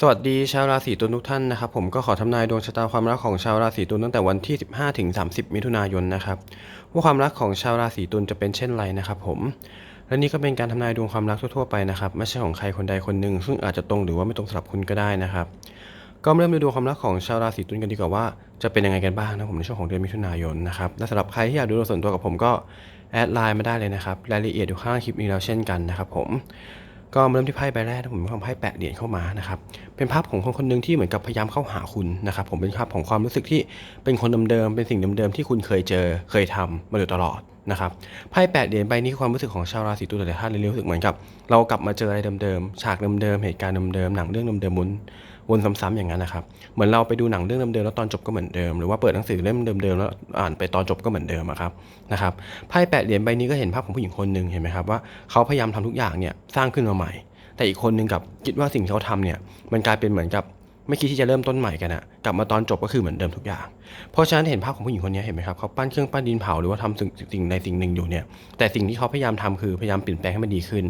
สวัสดีชาวราศีตุลทุกท่านนะครับผมก็ขอทำนายดวงชะตาความรักของชาวราศีตุลตั้งแต่วันที่ 15ถึง30 มิถุนายนนะครับว่าความรักของชาวราศีตุลจะเป็นเช่นไรนะครับผมและนี่ก็เป็นการทำนายดวงความรักทั่วๆไปนะครับไม่ใช่ของใครคนใดคนหนึ่งซึ่งอาจจะตรงหรือว่าไม่ตรงสำหรับคุณก็ได้นะครับก็มาเริ่มดูดวงความรักของชาวราศีตุลกันดีกว่าว่าจะเป็นยังไงกันบ้างนะผมในช่วงของเดือนมิถุนายนนะครับและสำหรับใครที่อยากดูดวงส่วนตัวกับผมก็แอดไลน์มาได้เลยนะครับรายละเอียดอยู่ข้างคลิปนี้แล้วเช่นกันนะครับผม ก็เริ่มที่ไพ่ใบแรกนะผมมีควาไพ่แปะเหรียญเข้ามานะครับเป็นภาพของคนคนหนึ่งที่เหมือนกับพยายามเข้าหาคุณนะครับผมเป็นภาพของความรู้สึกที่เป็นคนเดิมๆเป็นสิ่งเดิมๆที่คุณเคยเจอเคยทำมาโดยตลอดนะครับไพ่แปดเหรียญใบนี้คือความรู้สึกของชาวราศีตุลหลายท่านเลยรู้สึกเหมือนกับ เรากลับมาเจออะไรเดิมๆฉากเดิมๆเหตุการณ์เดิมๆหนังเรื่องเดิมๆมุน วนซ้ำๆอย่างนั้นนะครับ เหมือนเราไปดูหนังเรื่องเดิมๆแล้วตอนจบก็เหมือนเดิม หรือว่าเปิดหนังสือเล่มเดิมๆแล้วอ่านไปตอนจบก็เหมือนเดิมครับนะครับไพ่แปดเหรียญใบนี้ก็เห็นภาพของผู้หญิงคนหนึ่งเห็นไหมครับว่าเขาพยายามทำทุกอย่างเนี่ยสร้างขึ้นมาใหม่ แต่อีกคนนึงกับคิดว่าสิ่งที่เขาทำเนี่ยมันกลายเป็นเหมือนกับไม่คิดที่จะเริ่มต้นใหม่กันอะกลับมาตอนจบก็คือเหมือนเดิมทุกอย่าง เพราะฉะนั้นเห็นภาพของผู้หญิงคนนี้เห็นไหมครับเขาปั้นเครื่องปั้นดินเผาหรือว่าทำสิ่งสิ่งใดสิ่งหนึ่งอยู่เนี่ยแต่สิ่งที่เขาพยายามทำคือพยายามเปลี่ยนแปลงให้มันดีขึ้น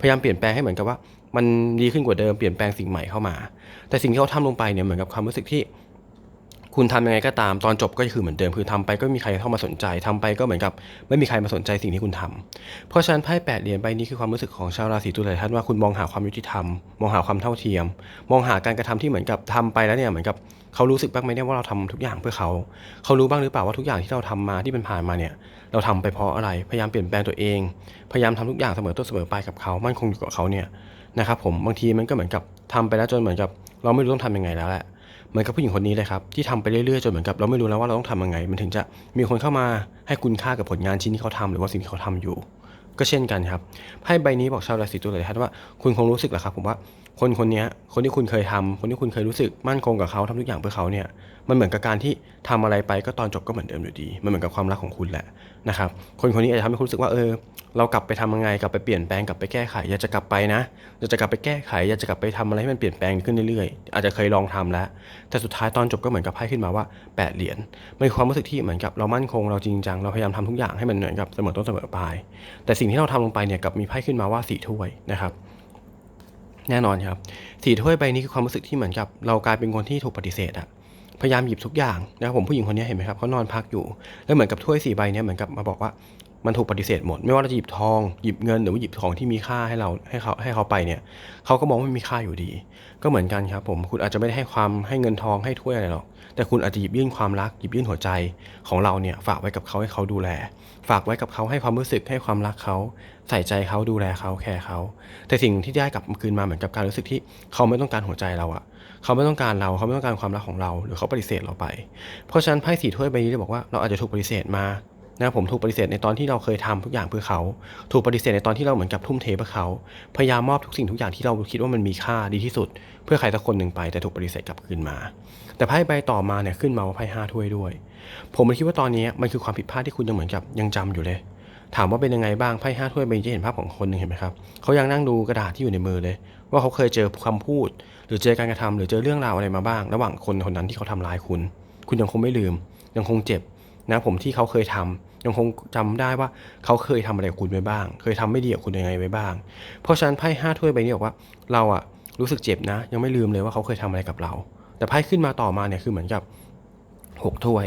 พยายามเปลี่ยนแปลงให้เหมือนกับว่า มันดีขึ้นกว่าเดิมเปลี่ยนแปลงสิ่งใหม่เข้ามา แต่สิ่งที่เขาทำลงไปเนี่ยเหมือนกับความรู้สึกที่ คุณทำยังไงก็ตามตอนจบก็คือเหมือนเดิมคือทำไปก็มีใครเข้ามาสนใจทำไปก็เหมือนกับไม่มีใครมาสนใจสิ่งที่คุณทำเพราะฉะนั้นไพ่แปดเหรียญใบนี้คือความรู้สึกของชาวราศีตุลท่านว่าคุณมองหาความยุติธรรม มองหาความเท่าเทียม มองหาการกระทำที่เหมือนกับทำไปแล้วเนี่ยเหมือนกับเขารู้สึกบ้างไหมเนี่ยว่าเราทำทุกอย่างเพื่อเขาเขารู้บ้างหรือเปล่าว่าทุกอย่างที่เราทำมาที่เป็นผ่านมาเนี่ยเราทำไปเพราะอะไรพยายามเปลี่ยนแปลงตัวเอง พยายามทำทุกอย่างเสมอต้นเสมอปลายกับเขา มั่นคงอยู่กับเขาเนี่ย นะครับผมบางทีมันก็เหมือนกับทำไปแล้วจนเหมือนกับ เราไม่รู้ต้องทำยังไงแล้วแหละเหมือนกับผู้หญิงคนนี้เลยครับที่ทำไปเรื่อยๆจนเหมือนกับเราไม่รู้แล้วว่าเราต้องทำยังไง มันถึงจะมีคนเข้ามาให้คุณค่ากับผลงานชิ้นที่เขาทำหรือว่าสิ่งที่เขาทำอยู่ ก็เช่นกันครับไพ่ใบนี้บอกชาวราศีตุลหลยท่านว่าคุณคงรู้สึกแหละครับผมว่าคนคนนี้คนที่คุณเคยทำคนที่คุณเคยรู้สึกมั่นคงกับเขาทำทุกอย่างเพื่อเขาเนี่ยมันเหมือนกับการที่ทำอะไรไปก็ตอนจบก็เหมือนเดิมอยู่ดี มันเหมือนกับความรักของคุณแหละ นะครับคนคนนี้อาจจะทำให้คุณรู้สึกว่าเออเรากลับไปทำยังไงกลับไปเปลี่ยนแปลงกลับไปแก้ไข อยากจะกลับไปนะอยากจะกลับไปแก้ไขอยากจะกลับไปทำอะไรให้มันเปลี่ยนแปลงขึ้นเรื่อยๆ อาจจะเคยลองทำแล้ว แต่สุดท้ายตอนจบก็เหมือนกับไพ่ขึ้นมาว่าแปดเหรียญมันความรู้สึกที่เหมือนกับเรามั่นคงเราจริงจังเราพยายามทำทุกอย่างให้มันเหมือนกับเสมอต้นเสมอปลาย แต่สิ่งที่เราทำลงไปเนี่ยกับมีไพ่ขึ้นมาว่าสี่ถ้วยนะครับแน่นอนครับสี่ถ้วยใบนี้คือความรู้สึกที่เหมือนกับ เรากลายเป็นคนที่ถูกปฏิเสธอะ พยายามหยิบทุกอย่างนะครับผมผู้หญิงคนนี้เห็นไหมครับเขานอนพักอยู่ แล้วเหมือนกับถ้วยสี่ใบเนี้เหมือนกับมาบอกว่ามันถูกปฏิเสธหมด ไม่ว่าเราจะหยิบทองหยิบเงินหรือว่าหยิบของที่มีค่าให้เราให้เขาให้เขาไปเนี่ยเขาก็มองว่ามันมีค่าอยู่ดี ก็เหมือนกันครับผมคุณอาจจะไม่ได้ให้ความให้เงินทองให้ถ้วยอะไรหรอกแต่คุณอาจจะหยิบยื่นความรักหยิบยื่นหัวใจของเราเนี่ยฝากไว้กับเขาให้เขาดูแล ฝากไว้กับเขาให้ความรู้สึกให้ความรักเขาใส่ใจเขาดูแลเขาแคร์เขาแต่สิ่งที่ได้กลับคืนมาเหมือนกับการรู้สึกที่เขาไม่ต้องการหัวใจเราอะ เขาไม่ต้องการเราเขาไม่ต้องการความรักของเรา หรือเขาปฏิเสธเราไป เพราะฉะนั้นไพ่สี่ถ้วยใบนี้จะบอกว่าเราอาจจะถูกปฏิเสธมานะผมถูกปฏิเสธในตอนที่เราเคยทำทุกอย่างเพื่อเขา ถูกปฏิเสธในตอนที่เราเหมือนกับทุ่มเทเพื่อเขา พยายามมอบทุกสิ่งทุกอย่างที่เราคิดว่ามันมีค่าดีที่สุด เพื่อใครสักคนหนึ่งไปแต่ถูกปฏิเสธกลับคืนมา แต่ไพ่ใบต่อมาเนี่ยขึ้นมาว่าไพ่ห้าถ้วยด้วย ผมเลยคิดว่าตอนนี้มันคือความผิดพลาดที่คุณยังเหมือนกับยังจำอยู่เลย ถามว่าเป็นยังไงบ้างไพ่ห้าถ้วยใบนจะเห็นภาพของคนหนึ่งเห็นไหมครับเขายังนั่งดูกระดาษที่อยู่ในมือเลย ว่าเขาเคยเจอคำพูด หรือเจอการกระทำหรือเจอเรื่องราวอะไรมาบ้าง ระหว่างคนคนนั้นที่เขาทำร้ายคุณ คุณยังคงไม่ลืม ยังคงเจ็บนะผมที่เขาเคยทำยังคงจำได้ว่าเขาเคยทำอะไรกับคุณไว้บ้าง เคยทำไม่ดีกับคุณยังไงไว้บ้าง เพราะฉะนั้นไพ่ห้าถ้วยใบนี้บอกว่า เราอะรู้สึกเจ็บนะ ยังไม่ลืมเลยว่าเขาเคยทำอะไรกับเรา แต่ไพ่ขึ้นมาต่อมาเนี่ยคือเหมือนกับหกถ้วย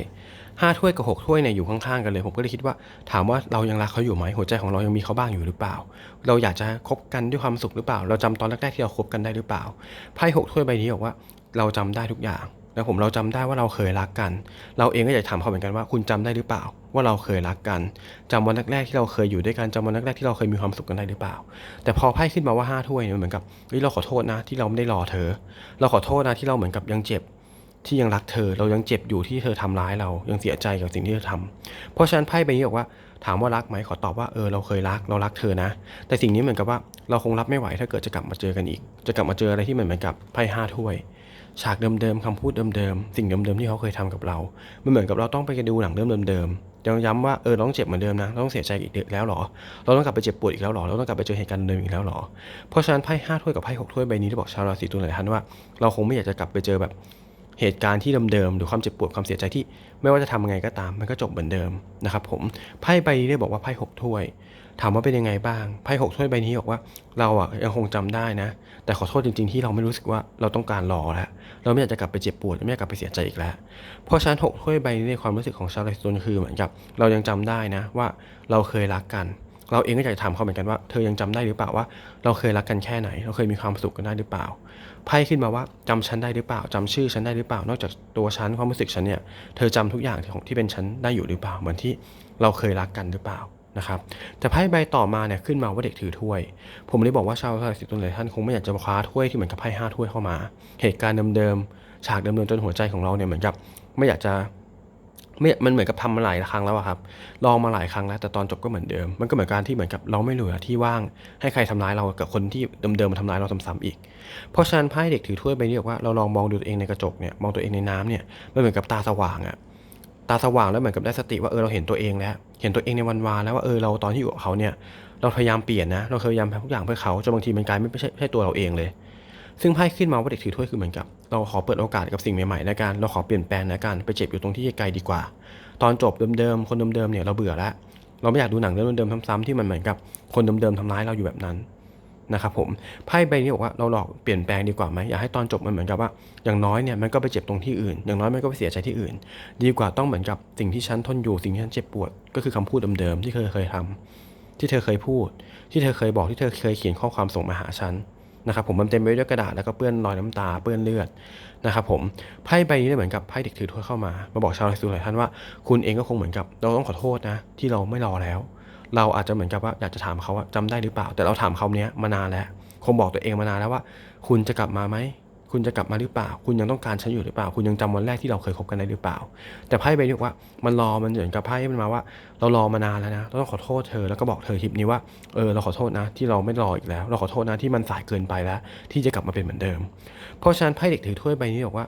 ห้าถ้วยกับหกถ้วยเนี่ยอยู่ข้างๆกันเลย ผมก็เลยคิดว่า ถามว่าเรายังรักเขาอยู่ไหมหัวใจของเรายังมีเขาบ้างอยู่หรือเปล่า เราอยากจะคบกันด้วยความสุขหรือเปล่า เราจำตอนแรกๆที่เราคบกันได้หรือเปล่าไพ่หกถ้วยใบนี้บอกว่าเราจำได้ทุกอย่างแล้วผมเราจำได้ว่าเราเคยรักกัน เราเองก็อยากถามเขาเหมือนกันว่าคุณจำได้หรือเปล่า ว่าเราเคยรักกันจำวันแรกๆที่เราเคยอยู่ด้วยกันจำวันแรกๆที่เราเคยมีความสุขกันได้หรือเปล่า แต่พอไพ่ขึ้นมาว่าห้าถ้วยเนี่ยมันเหมือนกับเฮ้ยเราขอโทษนะที่เราไม่ได้รอเธอ เราขอโทษนะที่เราเหมือนกับยังเจ็บ ที่ยังรักเธอ เรายังเจ็บอยู่ที่เธอทำร้ายเรา ยังเสียใจกับสิ่งที่เธอทำเพราะฉะนั้นไพ่ใบนี้บอกว่า ถามว่ารักไหมขอตอบว่าเออเราเคยรักเรารักเธอนะ แต่สิ่งนี้เหมือนกับว่าเราคงรับไม่ไหวถ้าเกิดจะกลับมาเจอกันอีก จะกลับมาเจออะไรที่มันเหมือนกับไพ่ห้าถ้วย ฉากเดิมๆคำพูดเดิมๆสิ่งเดิมๆที่เขาเคยทำกับเรา มันเหมือนกับเราต้องไปดูหนังเรื่องเดิมๆยังย้ำว่าเออเราต้องเจ็บเหมือนเดิมนะเราต้องเสียใจอีกแล้วหรอ เราต้องกลับไปเจ็บปวดอีกแล้วหรอเราต้องกลับไปเจอเหตุการณ์เดิมอีกแล้วหรอ เพราะฉะนั้นไพ่ห้าถ้วยกับไพ่หกถ้วยใบนี้ที่บอกชาวราศีตุลหลายท่านว่า เราคงไม่อยากจะกลับไปเจอแบบ เหตุการณ์ที่เดิมๆหรือความเจ็บปวดความเสียใจที่ไม่ว่าจะทำยังไงก็ตาม มันก็จบเหมือนเดิมนะครับผมไพ่ใบนี้ได้บอกว่าไพ่หกถ้วย ถามว่าเป็นยังไงบ้างไพ่หกถ้วยใบนี้บอกว่าเราอะยังคงจำได้นะ แต่ขอโทษจริง ๆ ที่เราไม่รู้สึกว่าเราต้องการรอแล้วเราไม่อยากจะกลับไปเจ็บปวดไม่อยากกลับไปเสียใจอีกแล้ว เพราะฉะนั้นหกถ้วยใบนี้ในความรู้สึกของชาวราศีตุลคือเหมือนกับ เรายังจำได้นะว่าเราเคยรักกันเราเองก็อยากจะถามเขาเหมือนกันว่าเธอยังจำได้หรือเปล่าว่า เราเคยรักกันแค่ไหน เราเคยมีความสุขกันได้หรือเปล่า ไพ่ขึ้นมาว่าจำฉันได้หรือเปล่าจำชื่อฉันได้หรือเปล่า นอกจากตัวฉันความรู้สึกฉันเนี่ยเธอจำทุกอย่างของที่เป็นฉันได้อยู่หรือเปล่า เหมือนที่เราเคยรักกันหรือเปล่านะครับแต่ไพ่ใบต่อมาเนี่ยขึ้นมาว่าเด็กถือถ้วย ผมเลยบอกว่าชาวราศีตุลหลายท่านคงไม่อยากจะคว้าถ้วยที่เหมือนกับไพ่ห้าถ้วยเข้ามา เหตุการณ์เดิมๆฉากเดิมๆจนหัวใจของเราเนี่ยเหมือนกับไม่อยากจะ ไม่มันเหมือนกับทำมาหลายครั้งแล้วอะครับ ลองมาหลายครั้งแล้ว แต่ตอนจบก็เหมือนเดิม มันก็เหมือนการที่เหมือนกับเราไม่เหลือที่ว่าง ให้ใครทำร้ายเรากับคนที่เดิมๆมาทำร้ายเราซ้ำๆอีก เพราะฉะนั้นไพ่เด็กถือถ้วยใบนี้บอกว่าเราลองมองดูตัวเองในกระจกเนี่ย มองตัวเองในน้ำเนี่ย มันเหมือนกับตาสว่างอะตาสว่างแล้วเหมือนกับได้สติว่าเออเราเห็นตัวเองแล้ว เห็นตัวเองในวันวานแล้วว่าเออเราตอนที่อยู่กับเขาเนี่ย เราพยายามเปลี่ยนนะ เราพยายามทำทุกอย่างเพื่อเขาจนบางทีมันกลายไม่ใช่ไม่ใช่ตัวเราเองเลย ซึ่งไพ่ขึ้นมาว่าเด็กถือถ้วยคือเหมือนกับ เราขอเปิดโอกาสกับสิ่งใหม่ๆในการเราขอเปลี่ยนแปลงในการไปเจ็บอยู่ตรงที่ไกลดีกว่า ตอนจบเดิมๆคนเดิมๆเนี่ยเราเบื่อแล้วเราไม่อยากดูหนังเรื่องเดิมๆซ้ำๆที่มันเหมือนกับคนเดิมๆทำร้ายเราอยู่แบบนั้นนะครับผมไพ่ใบนี้บอกว่าเราหลอกเปลี่ยนแปลงดีกว่าไหมอยากให้ตอนจบมันเหมือนกับว่า อย่างน้อยเนี่ยมันก็ไปเจ็บตรงที่อื่น อย่างน้อยมันก็ไปเสียใจที่อื่น ดีกว่าต้องเหมือนกับสิ่งที่ฉันทนอยู่สิ่งที่ฉันเจ็บปวด ก็คือคำพูดเดิมๆที่เธอเคยทำที่เธอเคยพูด ที่เธอเคยบอกที่เธอเคยเขียนข้อความส่งมาหาฉัน นะครับผมมันเต็มไปด้วยกระดาษแล้วก็เปื้อนรอยน้ำตาเปื้อนเลือดนะครับผมไพ่ใบนี้เนี่ยเหมือนกับไพ่เด็กถือถ้วยเข้ามา มาบอกชาวราศีตุหลายท่านว่าคุณเองก็คงเหมือนกับเราต้องขอโทษนะ ที่เราไม่รอแล้ว เราอาจจะเหมือนกับว่าอยากจะถามเขาว่าจำได้หรือเปล่า แต่เราถามเขาเนี้ยมานานแล้ว คงบอกตัวเองมานานแล้วว่า คุณจะกลับมาไหม คุณจะกลับมาหรือเปล่า คุณยังต้องการฉันอยู่หรือเปล่า คุณยังจำวันแรกที่เราเคยคบกันได้หรือเปล่า แต่ไพ่ใบนี้บอกว่ามันรอมันเหมือนกับไพ่มันมาว่า เรารอมานานแล้วนะเราต้องขอโทษเธอแล้วก็บอกเธอทิปนี้ว่าเออเราขอโทษนะ ที่เราไม่รออีกแล้ว เราขอโทษนะที่มันสายเกินไปแล้ว ที่จะกลับมาเป็นเหมือนเดิม เพราะฉะนั้นไพ่เด็กถือถ้วยใบนี้บอกว่า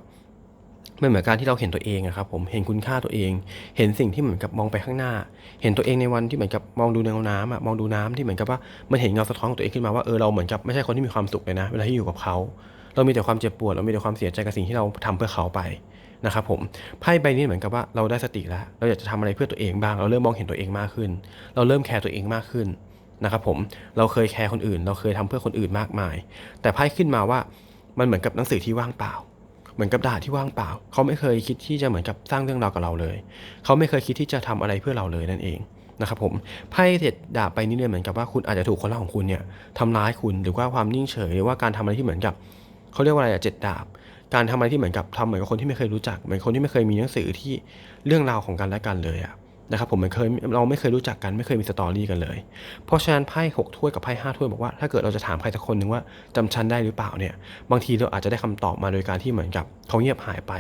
มันเหมือนการที่เราเห็นตัวเองอะครับผมเห็นคุณค่าตัวเอง เห็นสิ่งที่เหมือนกับมองไปข้างหน้า เห็นตัวเองในวันที่เหมือนกับมองดูแนวน้ำอะมองดูน้ำที่เหมือนกับว่ามันเห็นเงาสะท้อนของตัวเองขึ้นมาว่าเออเราเหมือนกับไม่ใช่คนที่มีความสุขเลยนะ เวลาที่อยู่กับเขา เรามีแต่ความเจ็บปวดเรามีแต่ความเสียใจกับสิ่งที่เราทำเพื่อเขาไปนะครับผมไพ่ใบนี้เหมือนกับว่าเราได้สติแล้ว เราอยากจะทำอะไรเพื่อตัวเองบ้าง เราเริ่มมองเห็นตัวเองมากขึ้น เราเริ่มแคร์ตัวเองมากขึ้นนะครับผมเราเคยแคร์คนอื่น เราเคยทำเพื่อคนอื่นมากมาย แต่ไพ่ขึ้นมาว่ามันเหมือนกับหนังสือที่ว่างเปล่า เหมือนกับดาที่ว่างเปล่า เขาไม่เคยคิดที่จะเหมือนกับสร้างเรื่องราวกับเราเลย เขาไม่เคยคิดที่จะทำอะไรเพื่อเราเลยนั่นเองนะครับผมไพ่เจ็ดดาบไปนี่เนี่ยเหมือนกับว่าคุณอาจจะถูกคนรักของคุณเนี่ยทำร้ายคุณหรือว่าความนิ่งเฉยหรือว่าการทำอะไรที่เหมือนกับเขาเรียกว่าอะไรอะเจ็ดดาบ การทำอะไรที่เหมือนกับทำเหมือนกับคนที่ไม่เคยรู้จักเหมือนคนที่ไม่เคยมีหนังสือที่เรื่องราวของกันและกันเลยอะ นะครับผมมันเคยเราไม่เคยรู้จักกันไม่เคยมีสตอรี่กันเลย เพราะฉะนั้นไพ่หกถ้วยกับไพ่ห้าถ้วยบอกว่าถ้าเกิดเราจะถามใครสักคนหนึ่งว่าจำฉันได้หรือเปล่าเนี่ยบางทีเราอาจจะได้คำตอบมาโดยการที่เหมือนกับเขาเงียบหายไป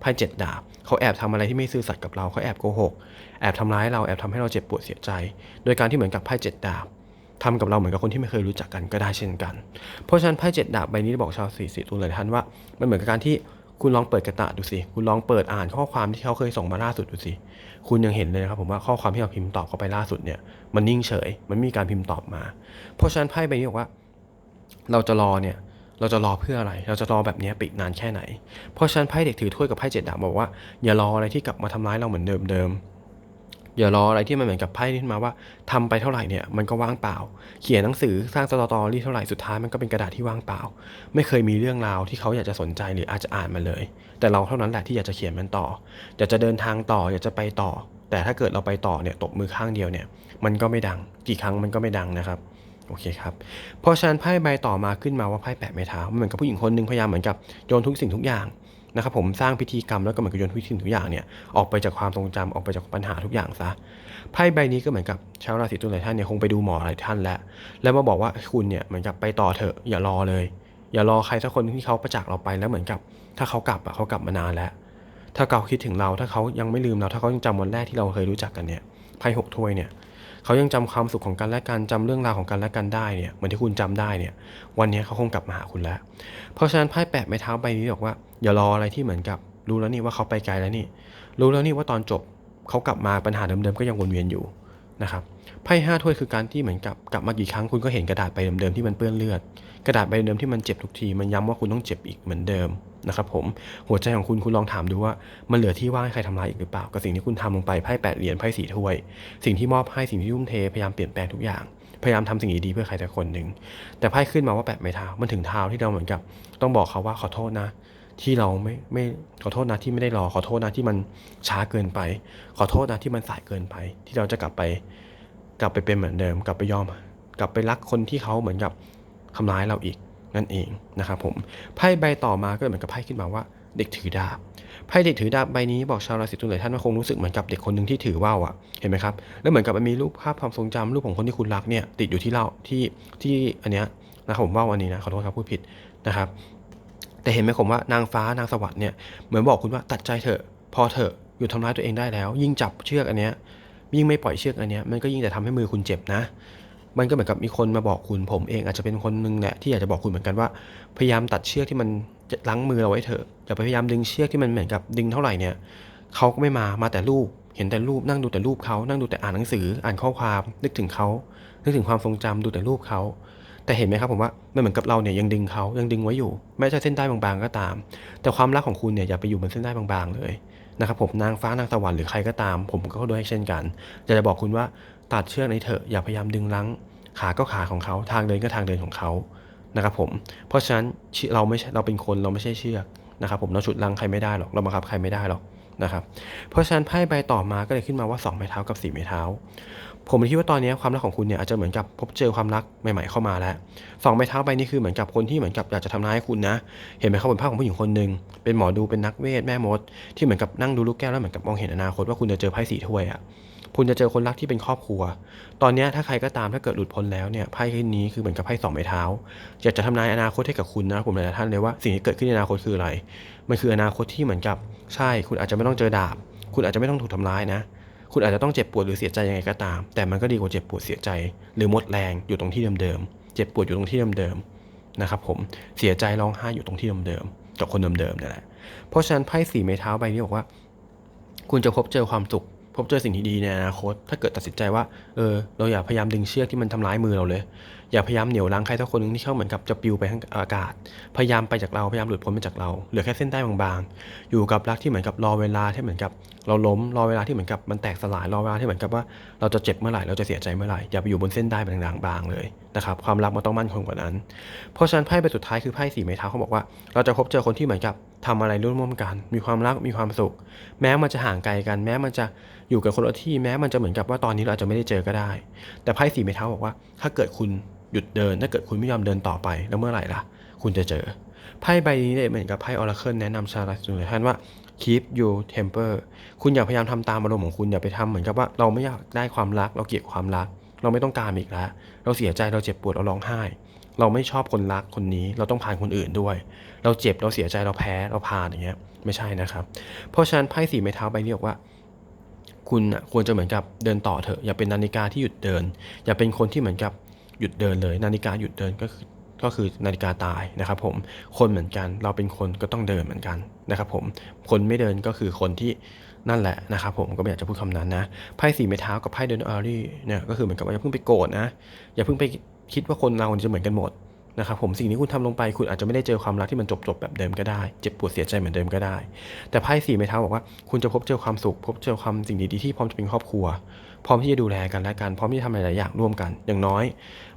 ไพ่เจ็ดดาบเขาแอบทำอะไรที่ไม่ซื่อสัตย์กับเราเขาแอบโกหกแอบทำร้ายเราแอบทำให้เราเจ็บปวดเสียใจ โดยการที่เหมือนกับไพ่เจ็ดดาบทำกับเราเหมือนกับคนที่ไม่เคยรู้จักกันก็ได้เช่นกัน เพราะฉะนั้นไพ่เจ็ดดาบใบนี้บอกชาวสี่สีตุลเลยท่านว่า มันเหมือนกับการที่ คุณลองเปิดกระดาษดูสิ คุณลองเปิดอ่านข้อความที่เขาเคยส่งมาล่าสุดดูสิ คุณยังเห็นเลยนะครับผมว่าข้อความที่เราพิมพ์ตอบเข้าไปล่าสุดเนี่ย มันนิ่งเฉย มันมีการพิมพ์ตอบมา เพราะฉะนั้นไพ่ใบนี้บอกว่า เราจะรอเนี่ย เราจะรอเพื่ออะไร เราจะรอแบบนี้ปอีกนานแค่ไหน เพราะฉะนั้นไพ่เด็กถือถ้วยกับไพ่เจ็ดดาบบอกว่าอย่ารออะไรที่กลับมาทำร้ายเราเหมือนเดิมๆ อย่ารออะไรที่มันเหมือนกับไพ่ที่มาว่าทำไปเท่าไหร่เนี่ยมันก็ว่างเปล่า เขียนหนังสือสร้างสตอรี่เท่าไหร่สุดท้ายมันก็เป็นกระดาษที่ว่างเปล่า ไม่เคยมีเรื่องราวที่เขาอยากจะสนใจหรืออาจจะอ่านมันเลย แต่เราเท่านั้นแหละที่อยากจะเขียนมันต่อ อยากจะเดินทางต่ออยากจะไปต่อ แต่ถ้าเกิดเราไปต่อเนี่ยตบมือข้างเดียวเนี่ยมันก็ไม่ดัง กี่ครั้งมันก็ไม่ดังนะครับโอเคครับพราะฉะนั้นไพ่ใบต่อมาขึ้นมาว่าไพ่แปะไม้เท้ามันเหมือนกับผู้หญิงคนหนึ่งพยายามเหมือนกับโยนทุกสิ่งทุกอย่าง นะครับผมสร้างพิธีกรรมแล้วก็เหมือนกับโยนทุกสิ่งทุกอย่างเนี่ยออกไปจากความทรงจำออกไปจากปัญหาทุกอย่างซะไพ่ใบนี้ก็เหมือนกับชาวราศีตุลหลายท่านเนี่ยคงไปดูหมอหลายท่านแล้ว แล้วมาบอกว่าคุณเนี่ยเหมือนกับไปต่อเถอะอย่ารอเลย อย่ารอใครสักคนที่เขาประจากษ์เราไปแล้วเหมือนกับ ถ้าเขากลับอะเขากลับมานานแล้ว ถ้าเขาคิดถึงเราถ้าเขายังไม่ลืมเราถ้าเขายังจำวันแรกที่เราเคยรู้จักกันเนี่ยไพ่หกถ้วยเนี่ย เขายังจำความสุขของกันและกันจำเรื่องราวของกันและกันได้เนี่ยเหมือนที่คุณจำได้เนี่ย วันนี้เขาคงกลับมาหาคุณแล้ว เพราะฉะนั้นไพ่แปะไม้เท้าใบนี้บอกว่า อย่ารออะไรที่เหมือนกับรู้แล้วนี่ว่าเขาไปไกลแล้วนี่ รู้แล้วนี่ว่าตอนจบเขากลับมาปัญหาเดิมๆก็ยังวนเวียนอยู่นะครับไพ่ห้าถ้วยคือการที่เหมือนกับกลับมากี่ครั้งคุณก็เห็นกระดาษใบเดิมๆที่มันเปื้อนเลือด กระดาษใบเดิมที่มันเจ็บทุกที มันย้ำว่าคุณต้องเจ็บอีกเหมือนเดิม นะครับผมหัวใจของคุณคุณลองถามดูว่ามันเหลือที่ว่างให้ใครทำร้ายอีกหรือเปล่ากับสิ่งที่คุณทำลงไปไพ่แปดเหรียญไพ่สี่ถ้วย สิ่งที่มอบให้สิ่งที่ทุ่มเทพยายามเปลี่ยนแปลงทุกอย่างพยายามทำสิ่งดีๆเพื่อใครสักคนหนึ่งแต่ไพ่ขึ้นมาว่าแปดไม้เท้ามันถึงเท้าที่เราเหมือนกับ ต้องบอกเขาว่าขอโทษนะ ที่เราไม่ไม่ขอโทษนะที่ไม่ได้รอขอโทษนะที่มันช้าเกินไป ขอโทษนะที่มันสายเกินไป ที่เราจะกลับไป กลับไปเป็นเหมือนเดิม กลับไปยอม กลับไปรักคนที่เขาเหมือนกับทำร้ายเราอีก นั่นเองนะครับผมไพ่ใบต่อมาก็เหมือนกับไพ่ขึ้นมาว่าเด็กถือดาบไพ่เด็กถือดาบใบนี้บอกชาวราศีตุลหลายท่านว่าคงรู้สึกเหมือนกับเด็กคนหนึ่งที่ถือว่าวอะเห็นไหมครับแล้วเหมือนกับมันมีรูปภาพความทรงจำรูปของคนที่คุณรักเนี่ยติดอยู่ที่เราที่ที่อันเนี้ยนะครับผมว่าวอันนี้นะขอโทษครับพูดผิดนะครับ แต่เห็นไหมผมว่านางฟ้านางสวรรค์เนี่ยเหมือนบอกคุณว่าตัดใจเถอะพอเถอะหยุดทำร้ายตัวเองได้แล้ว ยิ่งจับเชือกอันเนี้ยยิ่งไม่ปล่อยเชือกอันเนี้ยมันก็ยิ่งแต่ทำให้มือคุณเจ็บนะ มันก็เหมือนกับมีคนมาบอกคุณผมเองอาจจะเป็นคนหนึงแหละที่อยากจะบอกคุณเหมือนกันว่า พยายามตัดเชือกที่มันล้างมือเราไว้เถอะอย่าไปพยายามดึงเชือกที่มันเหมือนกับดึงเท่าไหร่เนี่ยเขาก็ไม่มามาแต่รูป เห็นแต่รูปนั่งดูแต่รูปเขานั่งดูแต่อ่านหนังสือ อ่านข้อความนึกถึงเขานึกถึงความทรงจำดูแต่รูปเขาแต่เห็นไหมครับผมว่ามันเหมือนกับเราเนี่ยยังดึงเขายังดึงไว้อยู่แม้จะเส้นได้บางๆก็ตาม แต่ความรักของคุณเนี่ยอย่าไปอยู่บนเส้นได้บางๆเลยนะครับผมนางฟ้านางสวรรค์หรือใครก็ตาม ผมก็ด้วยเช่นกันอยากจะบอกคุณว่า ตัดเชือกในเถอะอย่าพยายามดึงรั้ง ขาก็ขาของเขาทางเดินก็ทางเดินของเขานะครับผมเพราะฉะนั้นเราไม่ใช่เราเป็นคนเราไม่ใช่เชือกนะครับผมเราฉุดรั้งใครไม่ได้หรอกเราบังคับใครไม่ได้หรอกนะครับเพราะฉะนั้นไพ่ใบต่อมาก็เลยขึ้นมาว่าสองไม้เท้ากับสี่ไม้เท้า ผมคิดว่าตอนนี้ความรักของคุณเนี่ยอาจจะเหมือนกับพบเจอความรักใหม่ๆเข้ามาแล้วสองไม้เท้าใบนี้คือเหมือนกับคนที่เหมือนกับอยากจะทำร้ายคุณนะ เห็นไหมครับเป็นภาพของผู้หญิงคนหนึ่งเป็นหมอดูเป็นนักเวทแม่มด ที่เหมือนกับนั่งดูลูกแก้วแล้วเหมือนกับมองเห็นอนาคตว่าคุณจะเจอไพ่สีถ้วยอะ คุณจะเจอคนรักที่เป็นครอบครัว ตอนนี้ถ้าใครก็ตามถ้าเกิดหลุดพ้นแล้วเนี่ยไพ่ขึ้นนี้คือเหมือนกับไพ่สองไม้เท้าอยากจะทำนายอนาคตให้กับคุณนะผมหลายท่านเลยว่าสิ่งที่เกิดขึ้นในอนาคตคืออะไร มันคืออนาคตที่เหมือนกับใช่ คุณอาจจะไม่ต้องเจอดาบ คุณอาจจะไม่ต้องถูกทำร้ายนะ คุณอาจจะต้องเจ็บปวดหรือเสียใจยังไงก็ตาม แต่มันก็ดีกว่าเจ็บปวดเสียใจ หรือหมดแรงอยู่ตรงที่เดิมๆเจ็บปวดอยู่ตรงที่เดิมๆนะครับผมเสียใจร้องไห้อยู่ตรงที่เดิมๆกับคนเดิมๆนั่นแหละเพราะฉะนั้นไพ่สี่ไม้เท้าใบนี้บอกว่า คุณจะพบเจอความสุข พบเจอสิ่งที่ดีในอนาคต ถ้าเกิดตัดสินใจว่า เออ เราอย่าพยายามดึงเชือกที่มันทำร้ายมือเราเลย อย่าพยายามเหนี่ยวรั้งใครสักคนหนึงที่เข้าเหมือนกับจะปลิวไปทางอากาศ พยายามไปจากเรา พยายามหลุดพ้นไปจากเรา เหลือแค่เส้นได้บางๆ อยู่กับรักที่เหมือนกับรอเวลาที่เหมือนกับ เราล้ม รอเวลาที่เหมือนกับมันแตกสลาย รอเวลาที่เหมือนกับว่าเราจะเจ็บเมื่อไหร่ เราจะเสียใจเมื่อไหร่ อย่าไปอยู่บนเส้นได้บางๆเลยนะครับ ความรักมันต้องมั่นคงกว่านั้น เพราะฉะนั้นไพ่ใบสุดท้ายคือไพ่สี่ไม้เท้าเขาบอกว่า เราจะพบเจอคนที่เหมือนกับ ทำอะไรร่วมกัน มีความรัก มีความสุข แม้มันจะห่างไกลกัน แม้มันจะอยู่กันคนละที่ แม้มันจะเหมือนกับว่าตอนนี้เราอาจจะไม่ได้เจอก็ได้ แต่ไพ่สี่ไม้เท้าบอกว่า ถ้าเกิดคุณหยุดเดิน ถ้าเกิดคุณไม่ยอมเดินต่อไป แล้วเมื่อไหร่ล่ะ คุณจะเจอ ไพ่ใบนี้เนี่ยเหมือนกับไพ่ออราเคิลแนะนำชาวราศีตุลท่านว่า keep your temper คุณอย่าพยายามทำตามอารมณ์ของคุณ อย่าไปทำเหมือนกับว่าเราไม่อยากได้ความรัก เราเกลียดความรัก เราไม่ต้องการอีกแล้ว เราเสียใจ เราเจ็บปวด เราร้องไห้ เราไม่ชอบคนรักคนนี้ เราต้องผ่านคนอื่นด้วย เราเจ็บเราเสียใจเราแพ้เราผ่านอย่างเงี้ยไม่ใช่นะครับ เพราะฉะนั้นไพ่สี่ไม้เท้าใบนี้บอกว่า คุณน่ะควรจะเหมือนกับเดินต่อเถอะอย่าเป็นนาฬิกาที่หยุดเดิน อย่าเป็นคนที่เหมือนกับหยุดเดินเลย นาฬิกาหยุดเดินก็คือก็คือนาฬิกาตายนะครับผมคนเหมือนกันเราเป็นคนก็ต้องเดินเหมือนกันนะครับผมคนไม่เดินก็คือคนที่นั่นแหละนะครับผมก็ไม่อยากจะพูดคำนั้นนะไพ่สีไม้เท้ากับไพ่เดินอารีเนี่ยก็คือเหมือนกับว่าอย่าเพิ่งไปโกรธนะอย่าเพิ่งไป คิดว่าคนเราจะเหมือนกันหมดนะครับผมสิ่งที่คุณทำลงไปคุณอาจจะไม่ได้เจอความรักที่มันจบๆแบบเดิมก็ได้ เจ็บปวดเสียใจเหมือนเดิมก็ได้ แต่ไพ่สี่ไม้เท้าบอกว่าคุณจะพบเจอความสุข พบเจอความสิ่งดีๆที่พร้อมจะเป็นครอบครัว พร้อมที่จะดูแลกันและกันพร้อมที่จะทำหลายๆอย่างร่วมกัน อย่างน้อย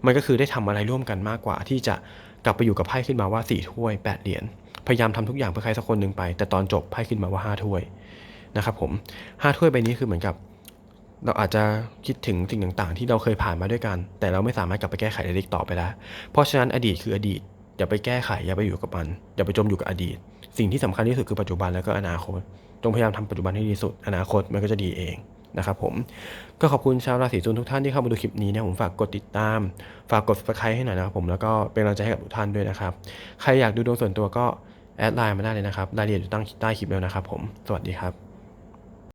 มันก็คือได้ทำอะไรร่วมกันมากกว่า ที่จะกลับไปอยู่กับไพ่ขึ้นมาว่าสี่ถ้วยแปดเหรียญพยายามทำทุกอย่างเพื่อใครสักคนหนึ่งไป แต่ตอนจบไพ่ขึ้นมาว่าห้าถ้วยนะครับผมห้าถ้วยใบนี้คือเหมือนกับ เราอาจจะคิดถึงสิ่งต่างๆ ที่เราเคยผ่านมาด้วยกัน แต่เราไม่สามารถกลับไปแก้ไขได้อีกต่อไปแล้วเพราะฉะนั้นอดีตคืออดีตอย่าไปแก้ไขอย่าไปอยู่กับมันอย่าไปจมอยู่กับอดีต สิ่งที่สำคัญที่สุดคือปัจจุบันแล้วก็อนาคต จงพยายามทำปัจจุบันให้ดีสุด อนาคตมันก็จะดีเองนะครับผมก็ขอบคุณชาวราศีตุลทุกท่านที่เข้ามาดูคลิปนี้นะผมฝากกดติดตาม ฝากกด subscribe ให้หน่อยนะครับผมแล้วก็เป็นกำลังใจให้กับทุกท่านด้วยนะครับ ใครอยากดูดวงส่วนตัวก็แอดไลน์มาได้เลยนะครับรายละเอียดอยู่ตั้งใต้คลิปแล้วนะครับผมสวัสดีครับ